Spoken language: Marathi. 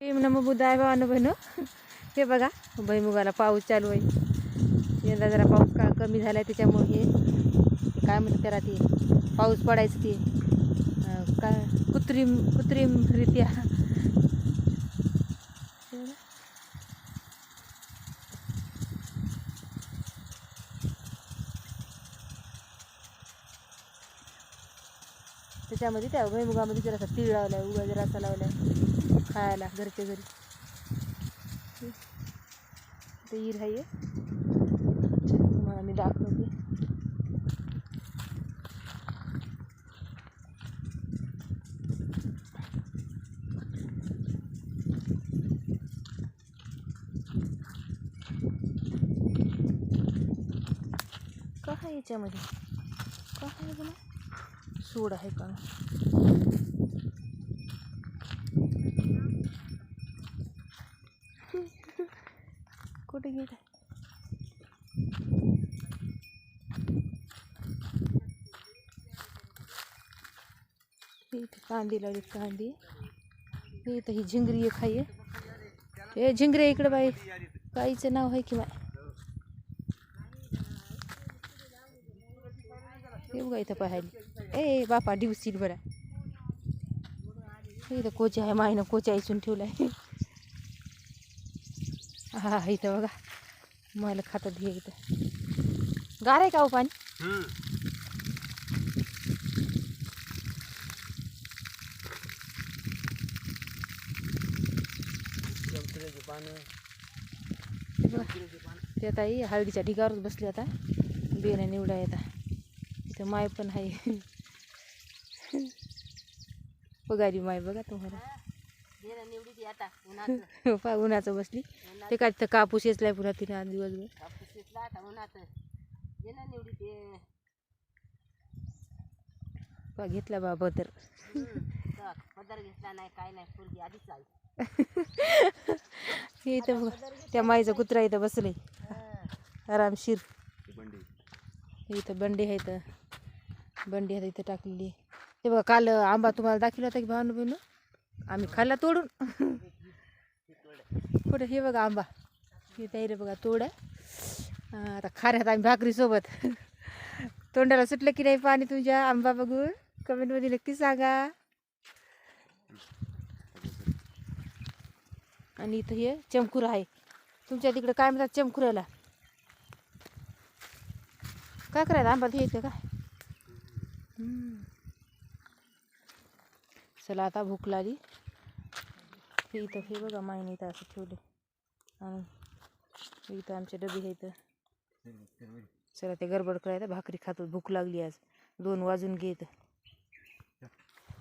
प्रेम नम आहे भावानं बहिणू. हे बघा भैमुगाला पाऊस चालू आहे. यंदा जरा पाऊस का कमी झाला आहे त्याच्यामुळे हे काय म्हणतात त्याला ते? पाऊस पडायचं ते. काय? कृत्रिम कृत्रिमरित्या त्याच्यामध्ये त्या भैमुगामध्ये जरासा तीळ लावलाय उगा जरासा लावलाय. खायला घरच्या घरी. ते हिर आहे. तुम्हाला मी दाखवते. का आहे याच्यामध्ये? का आहे बघा सूड आहे का? गेला हे इथे कांदी लावली कांदी। हे इथं ही झिंगरी एक आहे हे। झिंगरे इकडे बाई। काहीचं नाव आहे की बाय हे बघा इथं पाहायला. ए, बापा डिवसील बरा. हे इथं कोचा आहे, मायनं कोचा इचून ठेवलाय. हा इथं बघा. मला खातात हे इथं. गार आहे का हो पाणी? हे ते आता हळदीच्या ढिगावरच बसली आता. बियाणे निवडा येतात इथं माय पण आहे. पगारी माय बघा तुम्हाला. निवडी आता उन्हाचं. पा उन्हाचं बसली. ते काय तर कापूस येचलाय पुन्हा तिने आज दिवसभर. कापूस शिजला आता उन्हाचं. ये ना निवडी ते पा घेतला बाबा तर पदर घेतला नाही काय नाही पोरगी आधीच आली हे इथं बघा त्या माईचा कुत्रा इथं बसले आरामशीर हे इथं बंडी आहे इथं. बंडी आहे इथं टाकलेली. हे बघा काल आंबा तुम्हाला दाखवला होता की भावनं बहिणं आम्ही खाल्ला तोडून. कुठं हे बघा आंबा. हे रे बघा तोड आता खाण्यात आम्ही भाकरीसोबत तोंडाला सुटलं की नाही पाणी तुमच्या आंबा बघून? कमेंटमध्ये नक्की सांगा. आणि इथं हे चमकुर आहे. तुमच्या तिकडे काय म्हणतात चमकुराला काय करायचं आंबा हे येतं काय? चला आता भूक लागली. हे इथं हे बघा माईने इथं असं ठेवले. आणि इथं आमचे डबे आहे इथं. चला ते गडबड करायचं. भाकरी खातो. भूक लागली आज. दोन वाजून घेत